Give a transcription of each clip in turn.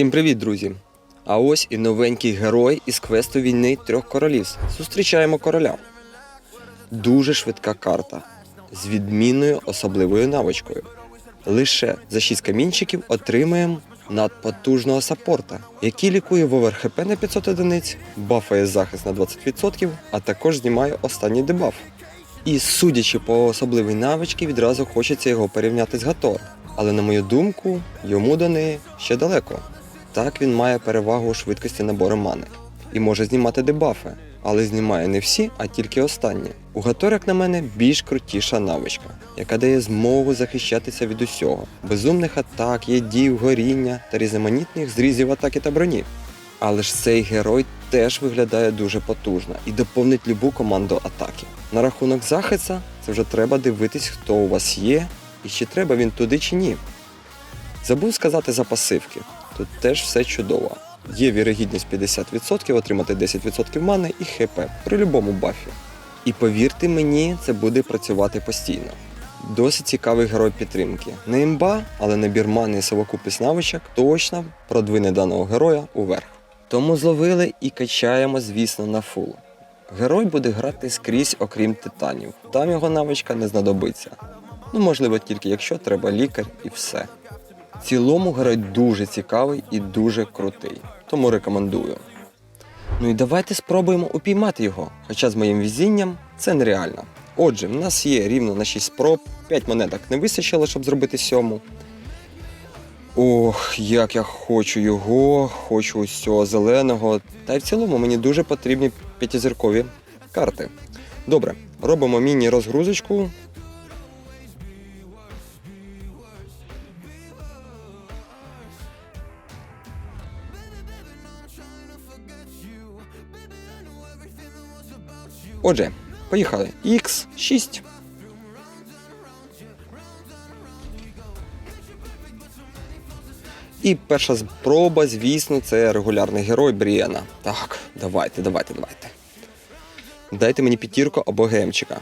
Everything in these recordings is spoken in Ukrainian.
Всім привіт, друзі! А ось і новенький герой із квесту війни трьох королів. Зустрічаємо короля. Дуже швидка карта з відмінною особливою навичкою. Лише за 6 камінчиків отримаємо надпотужного саппорта, який лікує в овер ХП на 500 одиниць, бафає захист на 20%, а також знімає останній дебаф. І судячи по особливій навичці, відразу хочеться його порівняти з Гатор. Але на мою думку, йому до неї ще далеко. Так він має перевагу у швидкості набору мани і може знімати дебафи, але знімає не всі, а тільки останні. У Гатор, як на мене, більш крутіша навичка, яка дає змогу захищатися від усього, безумних атак, єдів, горіння та різноманітних зрізів атаки та броні. Але ж цей герой теж виглядає дуже потужно і доповнить любу команду атаки. На рахунок захисту це вже треба дивитись, хто у вас є і чи треба він туди чи ні. Забув сказати за пасивки. Тут теж все чудово. Є вірогідність 50% отримати 10% мани і ХП при любому бафі. І повірте мені, це буде працювати постійно. Досить цікавий герой підтримки. Не імба, але набір мани і совокупність навичок точно продвине даного героя уверх. Тому зловили і качаємо, звісно, на фул. Герой буде грати скрізь, окрім титанів. Там його навичка не знадобиться. Ну, можливо, тільки якщо треба лікар і все. В цілому герой дуже цікавий і дуже крутий, тому рекомендую. Ну і давайте спробуємо упіймати його, хоча з моїм везінням це нереально. Отже, в нас є рівно на 6 спроб, 5 монеток не вистачило, щоб зробити сьому. Ох, як я хочу його, хочу ось цього зеленого. Та й в цілому мені дуже потрібні п'ятизіркові карти. Добре, робимо міні-розгрузочку. Отже, поїхали. Х6. І перша спроба, звісно, це регулярний герой Брієна. Так, давайте, давайте, давайте. Дайте мені п'ятірку або гемчика.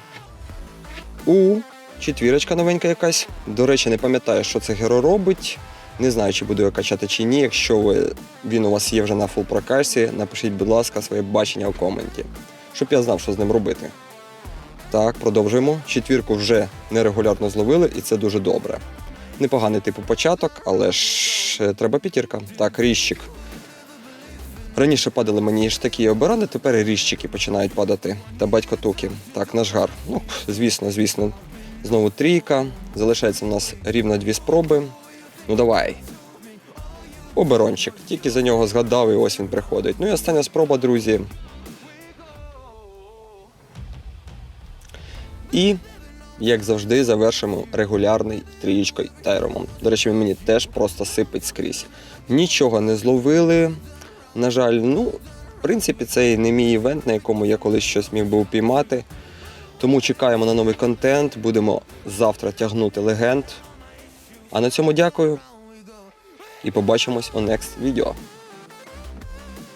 У, четвірочка новенька якась. До речі, не пам'ятаю, що це герой робить. Не знаю, чи буду я качати чи ні. Якщо ви, він у вас є вже на фул прокачці, напишіть, будь ласка, своє бачення у коменті, щоб я знав, що з ним робити. Так, продовжуємо. Четвірку вже нерегулярно зловили, і це дуже добре. Непоганий типу початок, але ж е, треба п'ятірка. Так, ріжчик. Раніше падали мені ж такі обирани, тепер і ріжчики починають падати. Та батько туки. Так, наш гар. Ну, звісно, звісно. Знову трійка. Залишається у нас рівно дві спроби. Ну давай. Оберончик. Тільки за нього згадав і ось він приходить. Ну і остання спроба, друзі. І, як завжди, завершимо регулярний трієчкою тайромом. До речі, він мені теж просто сипить скрізь. Нічого не зловили. На жаль, ну, в принципі, це і не мій івент, на якому я колись щось міг би упіймати. Тому чекаємо на новий контент. Будемо завтра тягнути легенд. А на цьому дякую. І побачимось у next відео.